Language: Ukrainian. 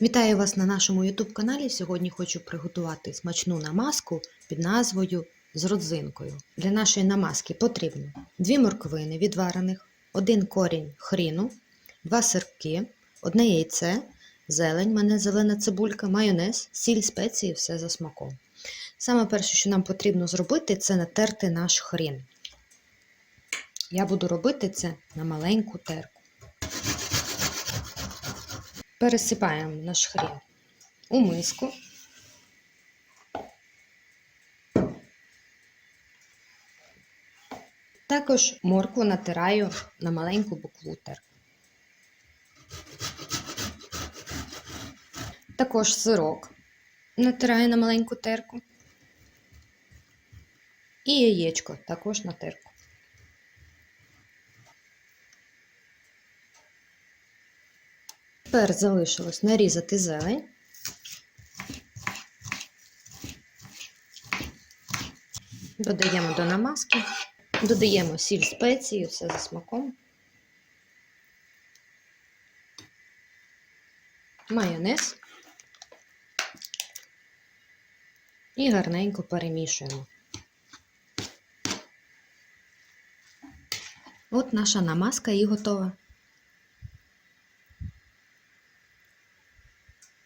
Вітаю вас на нашому YouTube каналі. Сьогодні хочу приготувати смачну намазку під назвою з родзинкою. Для нашої намазки потрібно 2 морквини відварених, 1 корінь хріну, 2 сирки, 1 яйце, зелень, мене зелена цибулька, майонез, сіль, спеції, все за смаком. Саме перше, що нам потрібно зробити, це натерти наш хрін. Я буду робити це на маленьку терку. Пересипаємо наш хрін у миску. Також моркву натираю на маленьку буклу терку. Також сирок натираю на маленьку терку. І яєчко також на терку. Тепер залишилось нарізати зелень. Додаємо до намазки, додаємо сіль спеції, все за смаком. Майонез. І гарненько перемішуємо. От наша намазка і готова.